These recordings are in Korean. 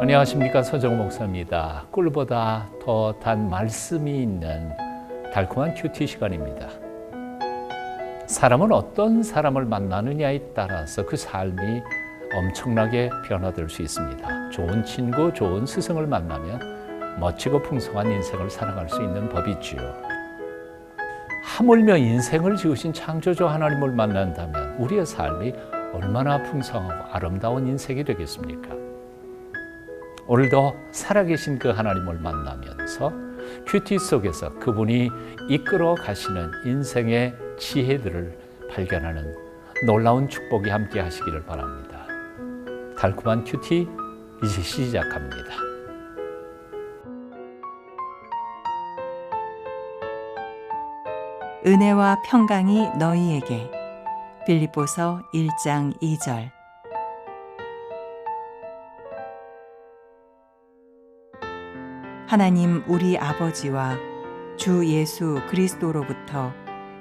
안녕하십니까 서정 목사입니다. 꿀보다 더 단 말씀이 있는 달콤한 큐티 시간입니다. 사람은 어떤 사람을 만나느냐에 따라서 그 삶이 엄청나게 변화될 수 있습니다. 좋은 친구, 좋은 스승을 만나면 멋지고 풍성한 인생을 살아갈 수 있는 법이지요. 하물며 인생을 지으신 창조주 하나님을 만난다면 우리의 삶이 얼마나 풍성하고 아름다운 인생이 되겠습니까? 오늘도 살아계신 그 하나님을 만나면서 큐티 속에서 그분이 이끌어 가시는 인생의 지혜들을 발견하는 놀라운 축복이 함께 하시기를 바랍니다. 달콤한 큐티 이제 시작합니다. 은혜와 평강이 너희에게 빌립보서 1장 2절 하나님 우리 아버지와 주 예수 그리스도로부터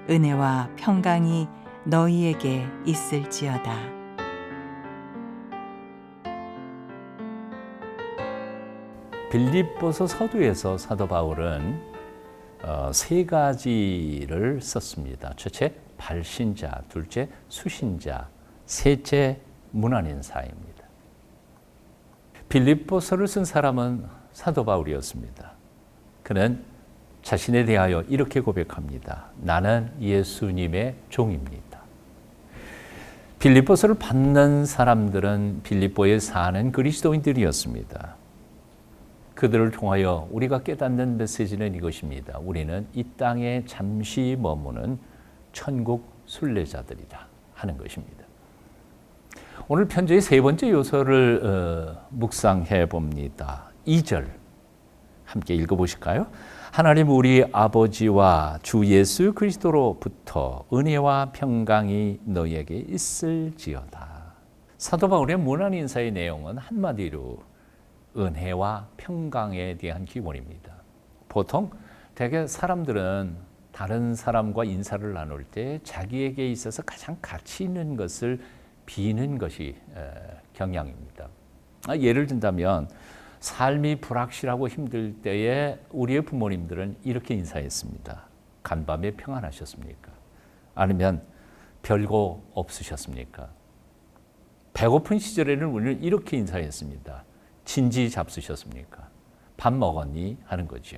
은혜와 평강이 너희에게 있을지어다. 빌립보서 서두에서 사도 바울은 어, 세 가지를 썼습니다. 첫째 발신자, 둘째 수신자, 셋째 문안인 사입니다. 빌립보서를 쓴 사람은 사도 바울이었습니다. 그는 자신에 대하여 이렇게 고백합니다. 나는 예수님의 종입니다. 빌립보서를 받는 사람들은 빌립보에 사는 그리스도인들이었습니다. 그들을 통하여 우리가 깨닫는 메시지는 이것입니다. 우리는 이 땅에 잠시 머무는 천국 순례자들이다 하는 것입니다. 오늘 편지의 세 번째 요소를 어, 묵상해 봅니다. 2절 함께 읽어 보실까요? 하나님 우리 아버지와 주 예수 그리스도로부터 은혜와 평강이 너희에게 있을지어다. 사도 바울의 문안 인사의 내용은 한마디로 은혜와 평강에 대한 기원입니다. 보통 대개 사람들은 다른 사람과 인사를 나눌 때 자기에게 있어서 가장 가치 있는 것을 비는 것이 경향입니다. 아, 예를 든다면 삶이 불확실하고 힘들 때에 우리의 부모님들은 이렇게 인사했습니다. 간밤에 평안하셨습니까? 아니면 별거 없으셨습니까? 배고픈 시절에는 우리는 이렇게 인사했습니다. 진지 잡수셨습니까? 밥 먹었니? 하는 거죠.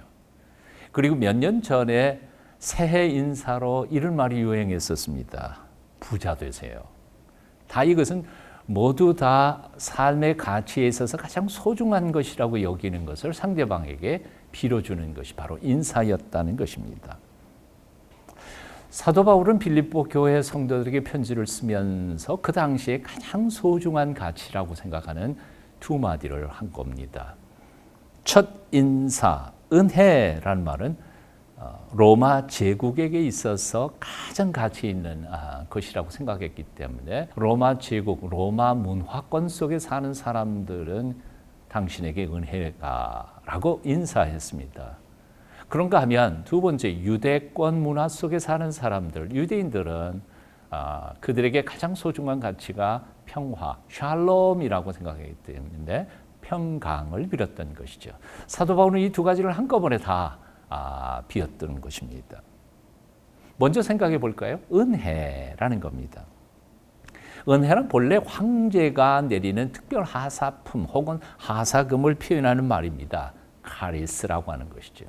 그리고 몇 년 전에 새해 인사로 이런 말이 유행했었습니다. 부자 되세요. 다 이것은 모두 다 삶의 가치에 있어서 가장 소중한 것이라고 여기는 것을 상대방에게 빌어주는 것이 바로 인사였다는 것입니다. 사도 바울은 빌립보 교회 성도들에게 편지를 쓰면서 그 당시에 가장 소중한 가치라고 생각하는 두 마디를 한 겁니다. 첫 인사, 은혜라는 말은 어, 로마 제국에게 있어서 가장 가치 있는 아, 것이라고 생각했기 때문에 로마 제국, 로마 문화권 속에 사는 사람들은 당신에게 은혜가라고 인사했습니다. 그런가 하면 두 번째 유대권 문화 속에 사는 사람들, 유대인들은 아, 그들에게 가장 소중한 가치가 평화, 샬롬이라고 생각하기 때문에 평강을 빌었던 것이죠. 사도 바울은 이 두 가지를 한꺼번에 다 아, 비었던 것입니다. 먼저 생각해 볼까요? 은혜라는 겁니다. 은혜는 본래 황제가 내리는 특별 하사품 혹은 하사금을 표현하는 말입니다. 카리스라고 하는 것이죠.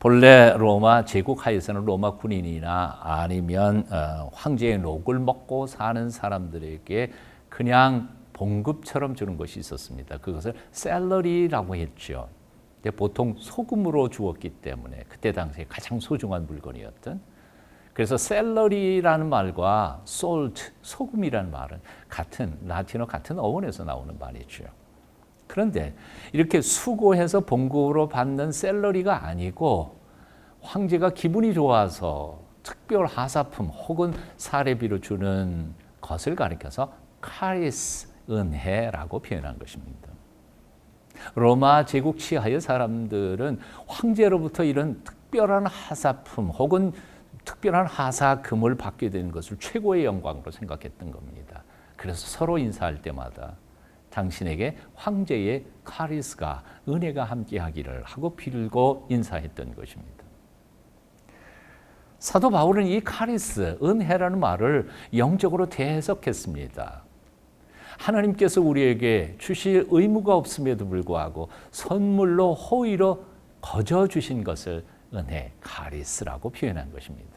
본래 로마 제국 하에서는 로마 군인이나 아니면 어, 황제의 녹을 먹고 사는 사람들에게 그냥 봉급처럼 주는 것이 있었습니다. 그것을 셀러리라고 했죠. 보통 소금으로 주었기 때문에 그때 당시에 가장 소중한 물건이었던 그래서 셀러리라는 말과 salt, 소금이라는 말은 같은 라틴어 같은 어원에서 나오는 말이죠. 그런데 이렇게 수고해서 봉급으로 받는 셀러리가 아니고 황제가 기분이 좋아서 특별 하사품 혹은 사례비로 주는 것을 가리켜서 카리스 은혜라고 표현한 것입니다. 로마 제국 치하의 사람들은 황제로부터 이런 특별한 하사품 혹은 특별한 하사금을 받게 되는 것을 최고의 영광으로 생각했던 겁니다. 그래서 서로 인사할 때마다 당신에게 황제의 카리스가 은혜가 함께하기를 하고 빌고 인사했던 것입니다. 사도 바울은 이 카리스, 은혜라는 말을 영적으로 대해석했습니다. 하나님께서 우리에게 주실 의무가 없음에도 불구하고 선물로 호의로 거저 주신 것을 은혜, 카리스라고 표현한 것입니다.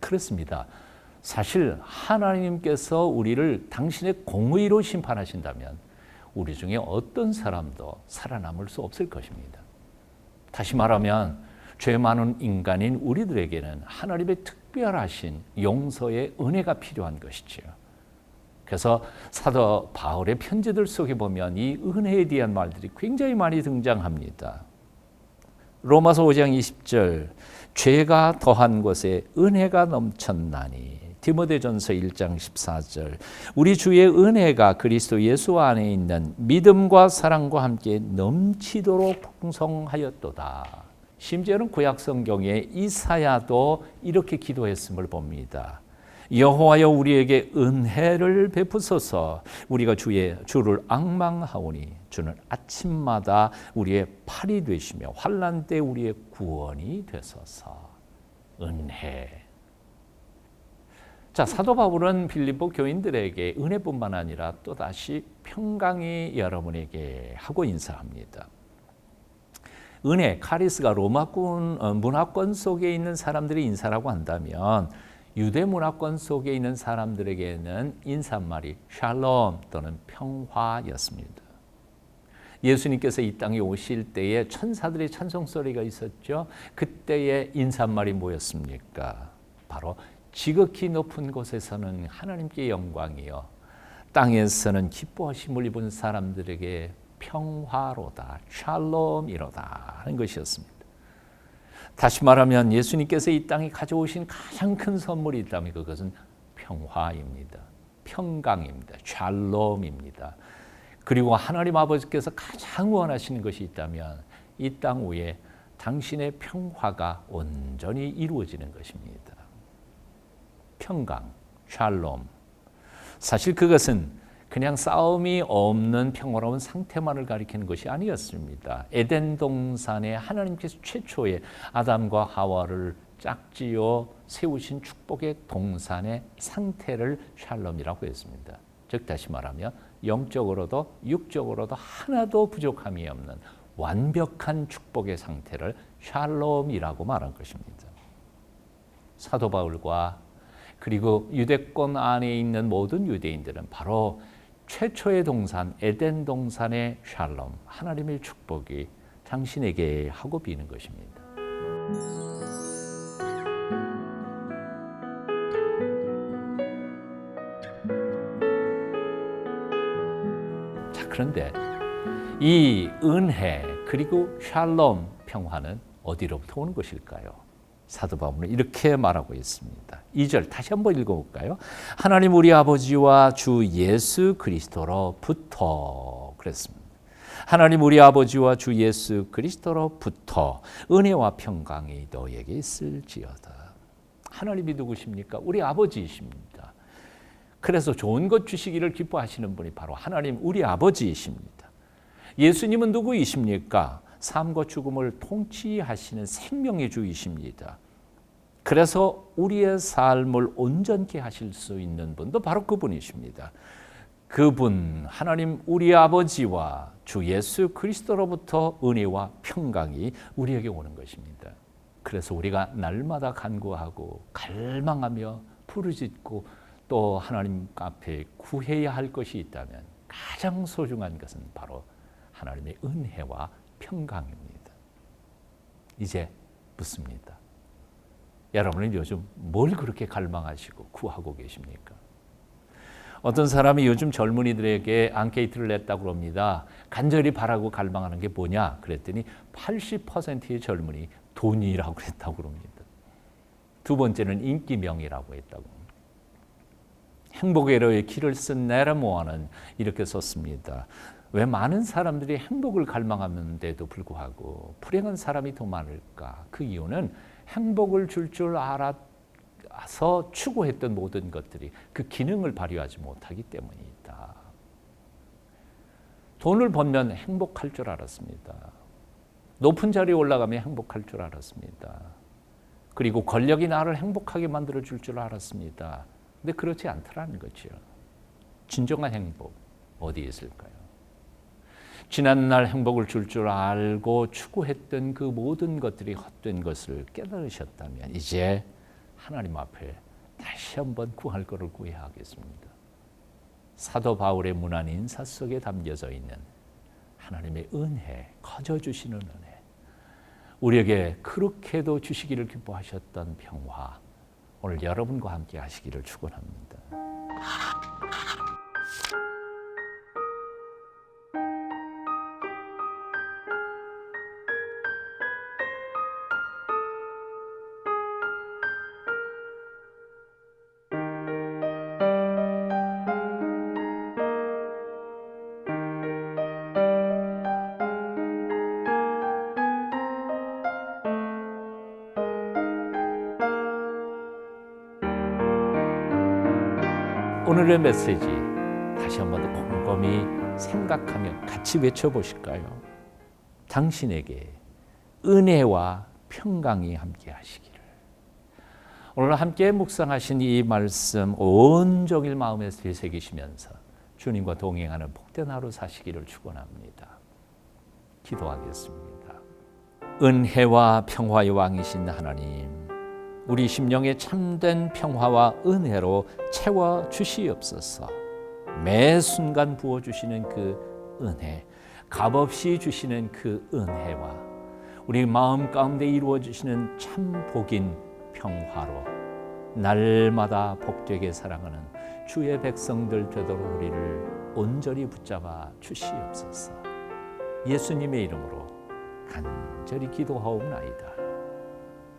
그렇습니다. 사실 하나님께서 우리를 당신의 공의로 심판하신다면 우리 중에 어떤 사람도 살아남을 수 없을 것입니다. 다시 말하면 죄 많은 인간인 우리들에게는 하나님의 특별하신 용서의 은혜가 필요한 것이지요. 그래서 사도 바울의 편지들 속에 보면 이 은혜에 대한 말들이 굉장히 많이 등장합니다. 로마서 5장 20절 죄가 더한 곳에 은혜가 넘쳤나니 디모데전서 1장 14절 우리 주의 은혜가 그리스도 예수 안에 있는 믿음과 사랑과 함께 넘치도록 풍성하였도다. 심지어는 구약 성경에 이사야도 이렇게 기도했음을 봅니다. 여호와여 우리에게 은혜를 베푸소서. 우리가 주의 주를 악망하오니 주는 아침마다 우리의 팔이 되시며 환난 때 우리의 구원이 되소서. 은혜. 자 사도 바울은 빌립보 교인들에게 은혜뿐만 아니라 또 다시 평강이 여러분에게 하고 인사합니다. 은혜 카리스가 로마군 어, 문화권 속에 있는 사람들이 인사라고 한다면 유대 문화권 속에 있는 사람들에게는 인사말이 샬롬 또는 평화였습니다. 예수님께서 이 땅에 오실 때에 천사들의 찬송 소리가 있었죠. 그때의 인사말이 뭐였습니까? 바로 지극히 높은 곳에서는 하나님께 영광이요. 땅에서는 기뻐하심을 입은 사람들에게 평화로다, 샬롬이로다 하는 것이었습니다. 다시 말하면 예수님께서 이 땅에 가져오신 가장 큰 선물이 있다면 그것은 평화입니다. 평강입니다. 샬롬입니다. 그리고 하나님 아버지께서 가장 원하시는 것이 있다면 이 땅 위에 당신의 평화가 온전히 이루어지는 것입니다. 평강, 샬롬. 사실 그것은 그냥 싸움이 없는 평화로운 상태만을 가리키는 것이 아니었습니다. 에덴 동산에 하나님께서 최초의 아담과 하와를 짝지어 세우신 축복의 동산의 상태를 샬롬이라고 했습니다. 즉 다시 말하면 영적으로도 육적으로도 하나도 부족함이 없는 완벽한 축복의 상태를 샬롬이라고 말한 것입니다. 사도 바울과 그리고 유대권 안에 있는 모든 유대인들은 바로 최초의 동산 에덴 동산의 샬롬 하나님의 축복이 당신에게 하고 비는 것입니다. 자 그런데 이 은혜 그리고 샬롬 평화는 어디로부터 오는 것일까요? 사도 바울은 이렇게 말하고 있습니다. 2절 다시 한번 읽어 볼까요? 하나님 우리 아버지와 주 예수 그리스도로부터 그랬습니다. 하나님 우리 아버지와 주 예수 그리스도로부터 은혜와 평강이 너에게 있을지어다. 하나님이 누구십니까? 우리 아버지이십니다. 그래서 좋은 것 주시기를 기뻐하시는 분이 바로 하나님 우리 아버지이십니다. 예수님은 누구이십니까? 삶과 죽음을 통치하시는 생명의 주이십니다. 그래서 우리의 삶을 온전케 하실 수 있는 분도 바로 그분이십니다. 그분 하나님 우리 아버지와 주 예수 그리스도로부터 은혜와 평강이 우리에게 오는 것입니다. 그래서 우리가 날마다 간구하고 갈망하며 부르짖고 또 하나님 앞에 구해야 할 것이 있다면 가장 소중한 것은 바로 하나님의 은혜와 평강입니다. 이제 묻습니다. 여러분은 요즘 뭘 그렇게 갈망하시고 구하고 계십니까? 어떤 사람이 요즘 젊은이들에게 앙케이트를 냈다고 합니다. 간절히 바라고 갈망하는 게 뭐냐? 그랬더니 80%의 젊은이 돈이라고 그랬다고 합니다. 두 번째는 인기명이라고 했다고 합니다. 행복의 길을 쓴 네르모아는 이렇게 썼습니다. 왜 많은 사람들이 행복을 갈망하는데도 불구하고 불행한 사람이 더 많을까? 그 이유는 행복을 줄줄 알아서 추구했던 모든 것들이 그 기능을 발휘하지 못하기 때문이다. 돈을 벌면 행복할 줄 알았습니다. 높은 자리에 올라가면 행복할 줄 알았습니다. 그리고 권력이 나를 행복하게 만들어 줄 줄 알았습니다. 근데 그렇지 않더라는 거죠. 진정한 행복 어디에 있을까요? 지난날 행복을 줄줄 알고 추구했던 그 모든 것들이 헛된 것을 깨달으셨다면 이제 하나님 앞에 다시 한번 구할 것을 구해야 하겠습니다. 사도 바울의 문안 인사 속에 담겨져 있는 하나님의 은혜, 커져 주시는 은혜. 우리에게 그렇게도 주시기를 기뻐하셨던 평화. 오늘 여러분과 함께 하시기를 축원합니다. 오늘의 메시지 다시 한 번더 곰곰이 생각하며 같이 외쳐보실까요? 당신에게 은혜와 평강이 함께 하시기를. 오늘 함께 묵상하신 이 말씀 온종일 마음에 되새기시면서 주님과 동행하는 복된 하루 사시기를 축원합니다. 기도하겠습니다. 은혜와 평화의 왕이신 하나님, 우리 심령의 참된 평화와 은혜로 채워 주시옵소서. 매 순간 부어 주시는 그 은혜, 값없이 주시는 그 은혜와 우리 마음 가운데 이루어 주시는 참 복인 평화로 날마다 복되게 사랑하는 주의 백성들 되도록 우리를 온전히 붙잡아 주시옵소서. 예수님의 이름으로 간절히 기도하옵나이다.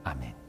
아멘.